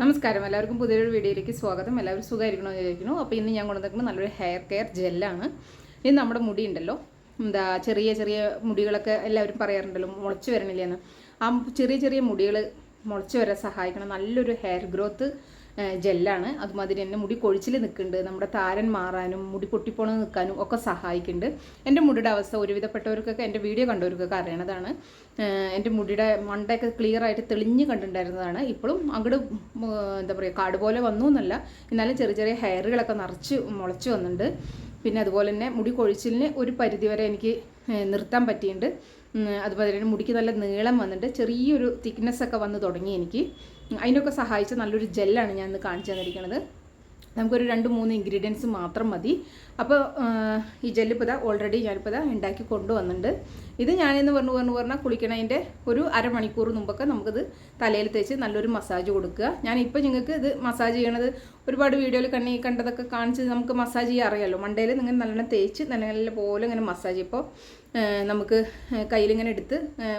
നമസ്കാരം. എല്ലാവർക്കും പുതിയൊരു വീഡിയോയിലേക്ക് സ്വാഗതം. എല്ലാവരും സുഖമായിരിക്കണമെന്ന് വിചാരിക്കുന്നു. അപ്പോൾ ഇന്ന് ഞാൻ കൊണ്ടുവന്നിരിക്കുന്നത് നല്ലൊരു ഹെയർ കെയർ ജെല്ലാണ് ഇത് നമ്മുടെ മുടി ഉണ്ടല്ലോ. എന്താ ചെറിയ ചെറിയ മുടികളൊക്കെ എല്ലാവരും പറയാറുണ്ടല്ലോ മുളച്ച് വരണില്ലെന്ന് ആ ചെറിയ ചെറിയ മുടികൾ മുളച്ച് വരാൻ സഹായിക്കണം. നല്ലൊരു ഹെയർ ഗ്രോത്ത് ജെല്ലാണ്. അതുമാതിരി തന്നെ മുടി കൊഴിച്ചിൽ നിൽക്കുന്നുണ്ട് നമ്മുടെ താരൻ മാറാനും മുടി പൊട്ടിപ്പോണ നിൽക്കാനും ഒക്കെ സഹായിക്കുന്നുണ്ട് എന്റെ മുടിയുടെ അവസ്ഥ ഒരുവിധപ്പെട്ടവർക്കൊക്കെ എന്റെ വീഡിയോ കണ്ടവർക്കൊക്കെ അറിയണതാണ്. എന്റെ മുടിയുടെ മണ്ടയൊക്കെ ക്ലിയർ ആയിട്ട് തെളിഞ്ഞ് കണ്ടിട്ടുണ്ടായിരുന്നതാണ് ഇപ്പോഴും അങ്ങോട്ട് എന്താ പറയുക കാട് പോലെ വന്നു എന്നല്ല എന്നാലും ചെറിയ ചെറിയ ഹെയറുകളൊക്കെ നിറച്ച് മുളച്ച് വന്നിട്ടുണ്ട് പിന്നെ അതുപോലെ തന്നെ മുടി കൊഴിച്ചിലിന് ഒരു പരിധിവരെ എനിക്ക് നിർത്താൻ പറ്റിയിട്ടുണ്ട് അതുപോലെ തന്നെ മുടിക്ക് നല്ല നീളം വന്നിട്ട് ചെറിയൊരു തിക്നെസ് ഒക്കെ വന്ന് തുടങ്ങി എനിക്ക്. അതിനൊക്കെ സഹായിച്ച നല്ലൊരു ജെല്ലാണ് ഞാൻ ഇന്ന് കാണിച്ചു തന്നിരിക്കുന്നത് നമുക്കൊരു രണ്ട് മൂന്ന് ഇൻഗ്രീഡിയൻസ് മാത്രം മതി. അപ്പോൾ ഈ ജെല്ലിപ്പത ഓൾറെഡി ഞാനിപ്പോൾ ഉണ്ടാക്കി കൊണ്ടുവന്നിട്ടുണ്ട്. ഇത് ഞാനെന്ന് പറഞ്ഞു പറഞ്ഞു പറഞ്ഞാൽ കുളിക്കണതിന്റെ ഒരു അരമണിക്കൂർ മുമ്പൊക്കെ നമുക്കിത് തലയിൽ തേച്ച് നല്ലൊരു മസാജ് കൊടുക്കുക. ഞാനിപ്പോൾ നിങ്ങൾക്ക് ഇത് മസാജ് ചെയ്യണത് ഒരുപാട് വീഡിയോയിൽ കണ്ണി കണ്ടതൊക്കെ കാണിച്ച് നമുക്ക് മസാജ് ചെയ്യാൻ അറിയാമല്ലോ മണ്ടയിൽ നിങ്ങൾ നല്ലോണം തേച്ച് നല്ല പോലെ ഇങ്ങനെ മസാജ് ഇപ്പോൾ നമുക്ക് കയ്യിലിങ്ങനെ എടുത്ത്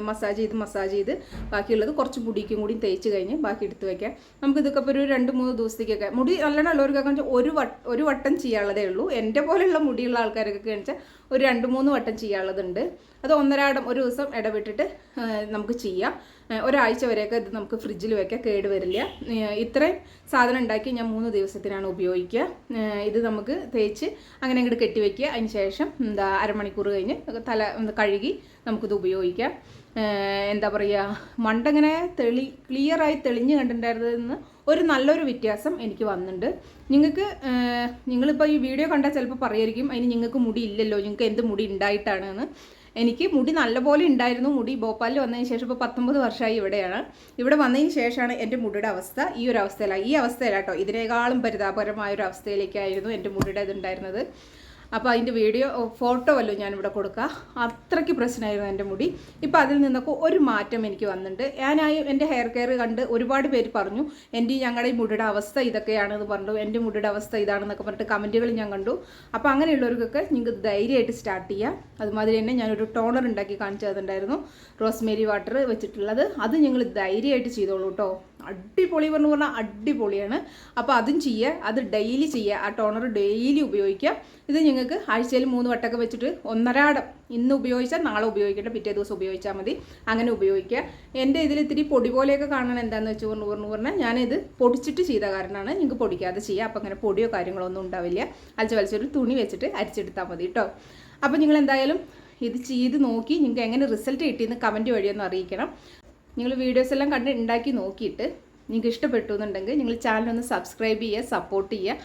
മസാജ് ചെയ്ത് മസാജ് ചെയ്ത് ബാക്കിയുള്ളത് കുറച്ച് മുടിക്കും കൂടി തേച്ച് കഴിഞ്ഞ് ബാക്കി എടുത്ത് വയ്ക്കാം. നമുക്ക് ഇതൊക്കെ ഇപ്പോൾ ഒരു രണ്ട് മൂന്ന് ദിവസത്തേക്കൊക്കെ മുടി നല്ലോണം ഉള്ളവർക്കൊക്കെ ഒരു വട്ടം ഒരു വട്ടം ചെയ്യാനുള്ളതേ ഉള്ളൂ. എന്റെ പോലെയുള്ള മുടിയുള്ള ആൾക്കാരൊക്കെ വെച്ചാൽ ഒരു രണ്ട് മൂന്ന് വട്ടം ചെയ്യാനുള്ളതുണ്ട്. അത് ഒന്നരാടം ഒരു ദിവസം ഇടവിട്ടിട്ട് നമുക്ക് ചെയ്യാം. ഒരാഴ്ച വരെയൊക്കെ ഇത് നമുക്ക് ഫ്രിഡ്ജിൽ വയ്ക്കാൻ കേട് വരില്ല. ഇത്രയും സാധനം ഉണ്ടാക്കി ഞാൻ മൂന്ന് ദിവസത്തിനാണ് ഉപയോഗിക്കുക. ഇത് നമുക്ക് തേച്ച് അങ്ങനെ ഇങ്ങോട്ട് കെട്ടിവെക്കുക അതിന് ശേഷം എന്താ അരമണിക്കൂർ കഴിഞ്ഞ് തല കഴുകി നമുക്കിത് ഉപയോഗിക്കാം. എന്താ പറയുക മണ്ടങ്ങനെ തെളി ക്ലിയറായി തെളിഞ്ഞ് കണ്ടിട്ടുണ്ടായിരുന്നതെന്ന് ഒരു നല്ലൊരു വ്യത്യാസം എനിക്ക് വന്നിട്ടുണ്ട്. നിങ്ങൾക്ക് നിങ്ങളിപ്പോൾ ഈ വീഡിയോ കണ്ടാൽ ചിലപ്പോൾ പറയായിരിക്കും അതിന് നിങ്ങൾക്ക് മുടി ഇല്ലല്ലോ നിങ്ങൾക്ക് എന്ത് മുടി ഉണ്ടായിട്ടാണ് എന്ന് എനിക്ക് മുടി നല്ലപോലെ ഉണ്ടായിരുന്നു മുടി ഭോപ്പാലിൽ വന്നതിന് ശേഷം ഇപ്പോൾ പത്തൊമ്പത് വർഷമായി ഇവിടെയാണ്. ഇവിടെ വന്നതിന് ശേഷമാണ് എന്റെ മുടിയുടെ അവസ്ഥ. ഈ ഒരു അവസ്ഥയിലാണ് ഈ അവസ്ഥയിലാട്ടോ ഇതിനേക്കാളും പരിതാപകരമായ ഒരു അവസ്ഥയിലേക്കായിരുന്നു എന്റെ മുടിയുടെ ഇതുണ്ടായിരുന്നത് അപ്പോൾ അതിന്റെ വീഡിയോ ഫോട്ടോ വല്ലതും ഞാനിവിടെ കൊടുക്കുക അത്രയ്ക്ക് പ്രശ്നമായിരുന്നു എന്റെ മുടി. ഇപ്പോൾ അതിൽ നിന്നൊക്കെ ഒരു മാറ്റം എനിക്ക് വന്നിട്ടുണ്ട്. ഞാനായി എന്റെ ഹെയർ കെയർ കണ്ട് ഒരുപാട് പേര് പറഞ്ഞു എന്റെ ഞങ്ങളുടെ ഈ മുടിയുടെ അവസ്ഥ ഇതൊക്കെയാണെന്ന് പറഞ്ഞു. എന്റെ മുടിയുടെ അവസ്ഥ ഇതാണെന്നൊക്കെ പറഞ്ഞിട്ട് കമന്റുകൾ ഞാൻ കണ്ടു. അപ്പോൾ അങ്ങനെയുള്ളവർക്കൊക്കെ നിങ്ങൾക്ക് ധൈര്യമായിട്ട് സ്റ്റാർട്ട് ചെയ്യാം. അതുമാതിരി തന്നെ ഞാനൊരു ടോണർ ഉണ്ടാക്കി കാണിച്ചു തന്നിട്ടുണ്ടായിരുന്നു റോസ്മേരി വാട്ടർ വെച്ചിട്ടുള്ളത്. അത് നിങ്ങൾ ധൈര്യമായിട്ട് ചെയ്തോളൂ കേട്ടോ അടിപൊളി പറഞ്ഞു പറഞ്ഞാൽ അടിപൊളിയാണ്. അപ്പോൾ അതും ചെയ്യുക അത് ഡെയിലി ചെയ്യുക ആ ടോണർ ഡെയിലി ഉപയോഗിക്കുക ഇത് നിങ്ങൾക്ക് ആഴ്ചയിൽ മൂന്ന് വട്ടമൊക്കെ വെച്ചിട്ട് ഒന്നരാടം ഇന്ന് ഉപയോഗിച്ചാൽ നാളെ ഉപയോഗിക്കട്ടെ പിറ്റേ ദിവസം ഉപയോഗിച്ചാൽ മതി. അങ്ങനെ ഉപയോഗിക്കുക എന്റെ ഇതിൽ ഇത്തിരി പൊടി പോലെയൊക്കെ കാണണം എന്താണെന്ന് വെച്ച് പറഞ്ഞു പറഞ്ഞു പറഞ്ഞാൽ ഞാനിത് പൊടിച്ചിട്ട് ചെയ്ത കാരണമാണ് നിങ്ങൾക്ക് പൊടിക്കാതെ ചെയ്യുക അപ്പോൾ അങ്ങനെ പൊടിയോ കാര്യങ്ങളോ ഒന്നും ഉണ്ടാവില്ല. അലച്ച് വലിച്ചൊരു തുണി വെച്ചിട്ട് അരിച്ചെടുത്താൽ മതി കേട്ടോ അപ്പോൾ നിങ്ങൾ എന്തായാലും ഇത് ചെയ്ത് നോക്കി നിങ്ങൾക്ക് എങ്ങനെ റിസൾട്ട് കിട്ടിയെന്ന് കമന്റ് വഴി ഒന്ന് അറിയിക്കണം. നിങ്ങൾ വീഡിയോസ് എല്ലാം കണ്ട് ഉണ്ടാക്കി നോക്കിയിട്ട് നിങ്ങൾക്ക് ഇഷ്ടപ്പെട്ടു എന്നുണ്ടെങ്കിൽ നിങ്ങൾ ചാനൽ ഒന്ന് സബ്സ്ക്രൈബ് ചെയ്യുക സപ്പോർട്ട് ചെയ്യുക.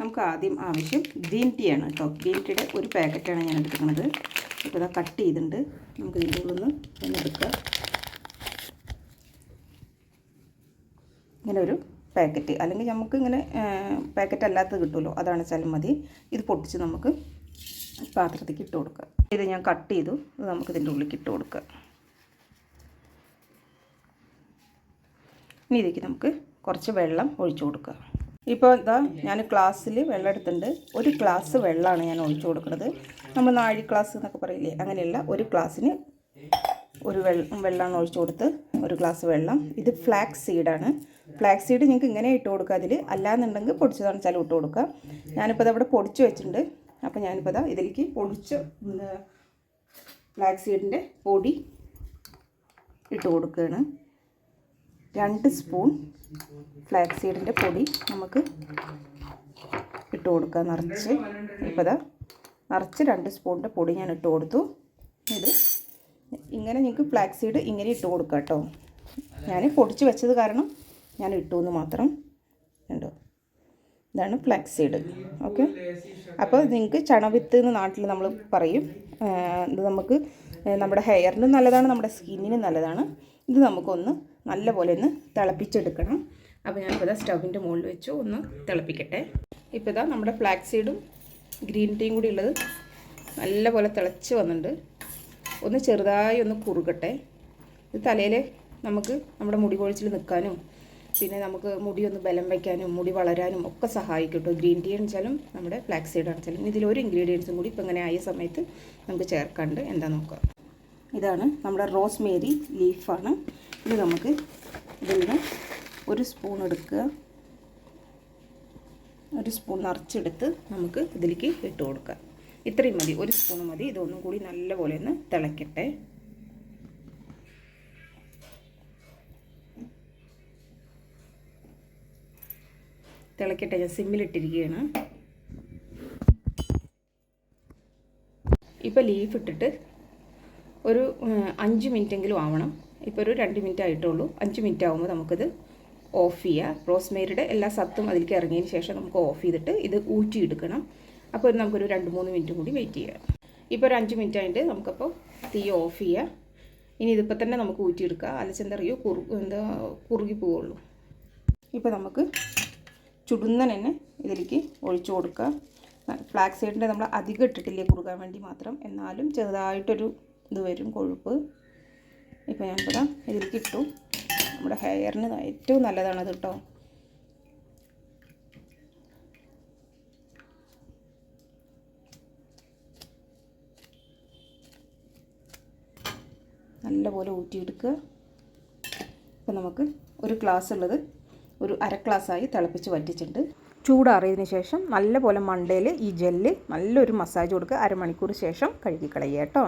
നമുക്ക് ആദ്യം ആവശ്യം ഗ്രീൻ ടീ ആണ് കേട്ടോ. ഗ്രീൻ ടീയുടെ ഒരു പാക്കറ്റാണ് ഞാൻ എടുക്കുന്നത് ഇപ്പോൾ ഇതാ കട്ട് ചെയ്തിട്ടുണ്ട്. നമുക്ക് ഇതിന്റെ ഉള്ളിൽ ഒന്ന് എടുക്കുക ഇങ്ങനെ ഒരു പാക്കറ്റ് അല്ലെങ്കിൽ നമുക്ക് ഇങ്ങനെ പാക്കറ്റ് അല്ലാത്തത് കിട്ടുമല്ലോ. അതാണ് വെച്ചാലും മതി. ഇത് പൊട്ടിച്ച് നമുക്ക് പാത്രത്തേക്ക് ഇട്ട് കൊടുക്കുക ഇത് ഞാൻ കട്ട് ചെയ്തു. ഇത് നമുക്ക് ഇതിന്റെ ഉള്ളിലേക്ക് ഇട്ട് കൊടുക്കുക ഇനി ഇതിലേക്ക് നമുക്ക് കുറച്ച് വെള്ളം ഒഴിച്ചു കൊടുക്കുക ഇപ്പോൾ ഇതാ ഞാൻ ഗ്ലാസ്സിൽ വെള്ളം എടുത്തിട്ടുണ്ട്. ഒരു ഗ്ലാസ് വെള്ളമാണ് ഞാൻ ഒഴിച്ചു കൊടുക്കുന്നത്. നമ്മൾ നാഴി ഗ്ലാസ് എന്നൊക്കെ പറയില്ലേ? അങ്ങനെയല്ല. ഒരു ഗ്ലാസ്സിന് ഒരു വെള്ളം വെള്ളമാണ് ഒഴിച്ചു കൊടുത്ത് ഒരു ഗ്ലാസ് വെള്ളം. ഇത് ഫ്ലാക്സ് സീഡാണ് ഫ്ലാക്സ് സീഡ് നിങ്ങൾക്ക് ഇങ്ങനെ ഇട്ട് കൊടുക്കുക അതിൽ അല്ലാന്നുണ്ടെങ്കിൽ പൊടിച്ചു വെച്ചാൽ ഇട്ട് കൊടുക്കുക. ഞാനിപ്പോൾ അതവിടെ പൊടിച്ച് വെച്ചിട്ടുണ്ട്. അപ്പോൾ ഞാനിപ്പോൾ ഇതാ ഇതിലേക്ക് പൊടിച്ച് ഫ്ലാക്സ് സീഡിന്റെ പൊടി ഇട്ട് കൊടുക്കുകയാണ്. രണ്ട് സ്പൂൺ ഫ്ലാക്സ് സീഡിന്റെ പൊടി നമുക്ക് ഇട്ട് കൊടുക്കുക. നിറച്ച് ഇപ്പോൾ ഇതാ നിറച്ച് രണ്ട് സ്പൂണിന്റെ പൊടി ഞാൻ ഇട്ട് കൊടുത്തു. ഇത് ഇങ്ങനെ നിങ്ങൾക്ക് ഫ്ലാക്സ് സീഡ് ഇങ്ങനെ ഇട്ട് കൊടുക്കുക കേട്ടോ. ഞാൻ പൊടിച്ച് വെച്ചത് കാരണം ഞാൻ ഇട്ടു എന്ന് മാത്രം ഉണ്ടോ ഇതാണ് ഫ്ലാക്സ് സീഡ് ഓക്കെ അപ്പോൾ നിങ്ങൾക്ക് ചണവിത്ത് എന്ന് നാട്ടിൽ നമ്മൾ പറയും. ഇത് നമുക്ക് നമ്മുടെ ഹെയറിനും നല്ലതാണ് നമ്മുടെ സ്കിന്നിനും നല്ലതാണ്. ഇത് നമുക്കൊന്ന് നല്ലപോലെ ഒന്ന് തിളപ്പിച്ചെടുക്കണം. അപ്പോൾ ഞാനിപ്പോൾ ഇതാ സ്റ്റവിന്റെ മുകളിൽ വെച്ചു. ഒന്ന് തിളപ്പിക്കട്ടെ. ഇപ്പോൾ ഇതാ നമ്മുടെ ഫ്ലാക്സ് സീഡും ഗ്രീൻ ടീയും കൂടി ഉള്ളത് നല്ലപോലെ തിളച്ച് വന്നിട്ടുണ്ട്. ഒന്ന് ചെറുതായി ഒന്ന് കുറുകട്ടെ. ഇത് തലയിൽ നമുക്ക് നമ്മുടെ മുടി കൊഴിച്ചിൽ നിൽക്കാനും പിന്നെ നമുക്ക് മുടി ഒന്ന് ബലം വയ്ക്കാനും മുടി വളരാനും ഒക്കെ സഹായിക്കും ഗ്രീൻ ടീ അണിച്ചാലും നമ്മുടെ ഫ്ലാക്സ് സീഡ് അണിച്ചാലും ഒരു ഇൻഗ്രീഡിയൻസും കൂടി ഇപ്പോൾ ഇങ്ങനെ ആയ സമയത്ത് നമുക്ക് ചേർക്കാണ്ട് എന്താ നോക്കുക ഇതാണ് നമ്മുടെ റോസ് മേരി ലീഫാണ് ഇത് നമുക്ക് ഇതിൽ നിന്ന് ഒരു സ്പൂൺ എടുക്കുക. ഒരു സ്പൂൺ നിറച്ചെടുത്ത് നമുക്ക് ഇതിലേക്ക് ഇട്ട് കൊടുക്കാം ഇത്രയും മതി. ഒരു സ്പൂൺ മതി. ഇതൊന്നും കൂടി നല്ലപോലെ ഒന്ന് തിളയ്ക്കട്ടെ തിളക്കട്ടെ. ഞാൻ സിമ്മിലിട്ടിരിക്കുകയാണ് ഇപ്പോൾ ലീഫ് ഇട്ടിട്ട് ഒരു അഞ്ച് മിനിറ്റെങ്കിലും ആവണം. ഇപ്പോൾ ഒരു രണ്ട് മിനിറ്റ് ആയിട്ടുള്ളൂ. അഞ്ച് മിനിറ്റ് ആകുമ്പോൾ നമുക്കിത് ഓഫ് ചെയ്യുക റോസ്മേരിയുടെ എല്ലാ സത്തും അതിലേക്ക് ഇറങ്ങിയതിന് ശേഷം നമുക്ക് ഓഫ് ചെയ്തിട്ട് ഇത് ഊറ്റിയെടുക്കണം. അപ്പോൾ നമുക്കൊരു രണ്ട് മൂന്ന് മിനിറ്റും കൂടി വെയിറ്റ് ചെയ്യാം. ഇപ്പോൾ ഒരു അഞ്ച് മിനിറ്റ് ആയിട്ട് നമുക്കപ്പോൾ തീ ഓഫ് ചെയ്യാം. ഇനി ഇതിപ്പോൾ തന്നെ നമുക്ക് ഊറ്റിയെടുക്കുക അലച്ചെന്തറിയോ കുറു എന്താ കുറുകി പോവുള്ളൂ. ഇപ്പോൾ നമുക്ക് ചുടുന്നൻ തന്നെ ഇതിലേക്ക് ഒഴിച്ചു കൊടുക്കുക ഫ്ലാക്സ് സൈഡിന്റെ നമ്മൾ അധികം ഇട്ടിട്ടില്ലേ കുറുകാൻ വേണ്ടി മാത്രം. എന്നാലും ചെറുതായിട്ടൊരു ഇത് വരും കൊഴുപ്പ്. ഇപ്പോൾ ഞാൻ ഇവിടെ ഇതിലേക്ക് ഇട്ടു. നമ്മുടെ ഹെയറിന് ഏറ്റവും നല്ലതാണത് കേട്ടോ. നല്ലപോലെ ഊറ്റിയെടുക്കുക. ഇപ്പം നമുക്ക് ഒരു ഗ്ലാസ് ഉള്ളത് ഒരു അര ഗ്ലാസ്സായി തിളപ്പിച്ച് വറ്റിച്ചിട്ടുണ്ട്. ചൂടാറിയതിന് ശേഷം നല്ലപോലെ മണ്ടയിൽ ഈ ജെല്ല് നല്ലൊരു മസാജ് കൊടുക്കുക. അരമണിക്കൂർ ശേഷം കഴുകി കളയുക കേട്ടോ.